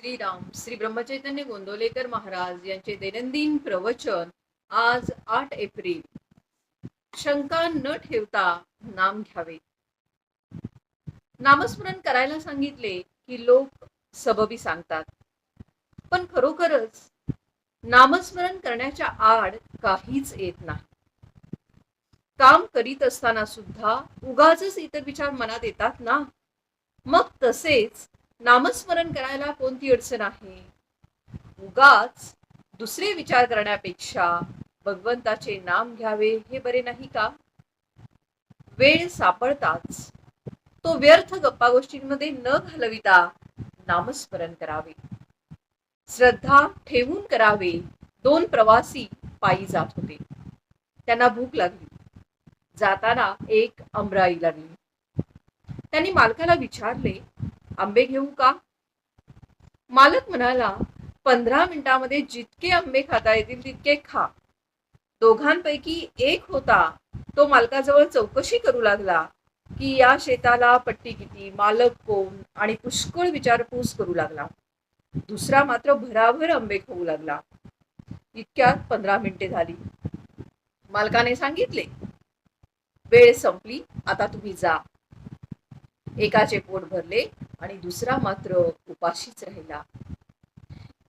श्रीराम श्री ब्रह्मचैतन्य गोंदवलेकर महाराज यांचे दैनंदिन प्रवचन आज आठ एप्रिल. शंका न ठेवता नाम घ्यावे. नामस्मरण करायला सांगितले की लोक सबबी सांगतात. पण खरोखरच नामस्मरण करण्याच्या आड काहीच येत नाही. काम करीत असताना सुद्धा उगाच इतर विचार मनात येतात ना? मग तसेच नामस्मरण करायला कोणती अडचण आहे? उगाच दुसरे विचार करण्यापेक्षा भगवंताचे नाम घ्यावे हे बरे नाही का? वेळ सापडताच तो व्यर्थ गप्पा गोष्टींमध्ये न घालविता नामस्मरण करावे. श्रद्धा ठेवून करावे दोन प्रवासी पायी जात होते. त्यांना भूक लागली. जाताना एक आंबराई लागली. त्यांनी मालकाला विचारले आंबे घेऊ का? मालक म्हणाला पंधरा मिनिटामध्ये जितके आंबे खाता येतील तितके खा. दोघांपैकी एक होता. तो मालकाजवळ चौकशी करू लागला की या शेताला पट्टी किती मालक कोण आणि पुष्कळ विचारपूस करू लागला. दुसरा मात्र भराभर आंबे खाऊ लागला. इतक्यात पंधरा मिनिटे झाली. मालकाने सांगितले वेळ संपली आता तुम्ही जा. एकाचे पोट भरले. आणि दुसरा मात्र उपाशीच राहिला.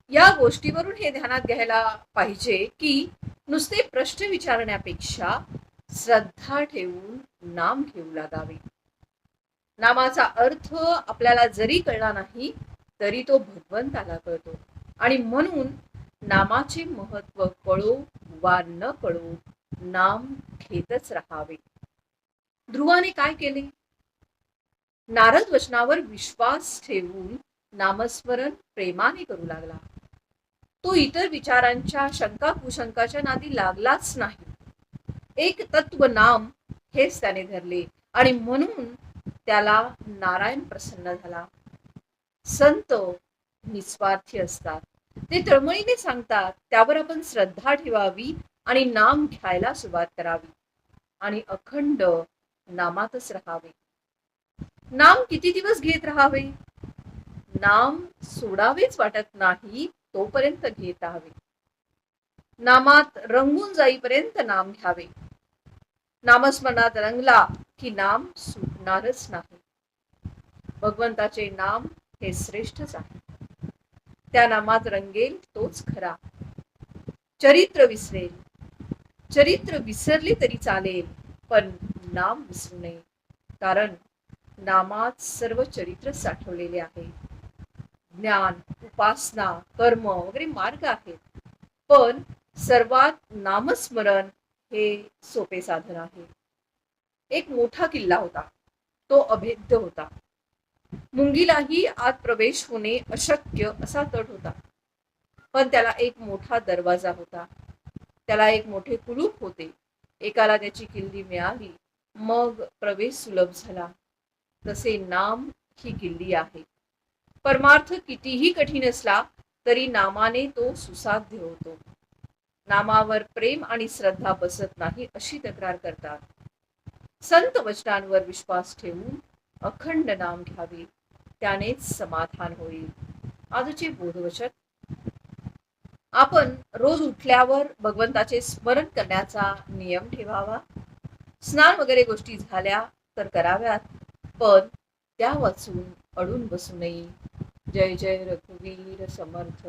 या गोष्टीवरून हे ध्यानात घ्यायला पाहिजे की नुसते प्रश्न विचारण्यापेक्षा श्रद्धा ठेवून नाम घेऊ लागावे नामाचा अर्थ आपल्याला जरी कळला नाही तरी तो भगवंताला कळतो. आणि म्हणून नामाचे महत्त्व कळो वा न कळो नाम घेतच राहावे. ध्रुवाने काय केले? नारद वचनावर विश्वास ठेवून नामस्मरण प्रेमाने करू लागला. तो इतर विचारांच्या शंका कुशंकाच्या नादी लागलाच नाही. एक तत्व नाम हेच त्याने धरले आणि म्हणून त्याला नारायण प्रसन्न झाला. संत निस्वार्थी असतात. ते तळमळीने सांगतात त्यावर आपण श्रद्धा ठेवावी आणि नाम घ्यायला सुरुवात करावी आणि अखंड नामातच राहावे. नाम किती दिवस घेत राहावे? नाम सोडावेच वाटत नाही तोपर्यंत घेत राहावे. नामात रंगून जाईपर्यंत नाम घ्यावे. नामस्मरणात रंगला की नाम सुटणारच नाही. भगवंताचे नाम हे श्रेष्ठच आहे. त्या नामात रंगेल तोच खरा. चरित्र विसरेल. चरित्र विसरले तरी चालेल पण नाम विसरू नये. कारण नामात सर्व चरित्र साठवलेले आहे. ज्ञान उपासना कर्म वगैरे मार्ग आहेत. पण सर्वात नामस्मरण हे सोपे साधन आहे. एक मोठा किल्ला होता. तो अभेद्य होता. मुंगीलाही आत प्रवेश होणे अशक्य असा तट होता. पण त्याला एक मोठा दरवाजा होता. त्याला एक मोठे कुलूप होते. एकाला त्याची किल्ली मिळाली. मग प्रवेश सुलभ झाला. तसे नाम ही किल्ली आहे. परमार्थ कितीही कठीण असला तरी नामाने तो सुसाध्य होतो. नामावर प्रेम आणि श्रद्धा बसत नाही अशी तक्रार करतात. संत वचनांवर विश्वास ठेवून अखंड नाम घ्यावे त्यानेच समाधान होईल. आजचे बोधवचन. आपण रोज उठल्यावर भगवंताचे स्मरण करण्याचा नियम ठेवावा. स्नान वगैरे गोष्टी झाल्या तर कराव्यात. पण त्या वाचून अडून बसू नये जय जय रघुवीर समर्थ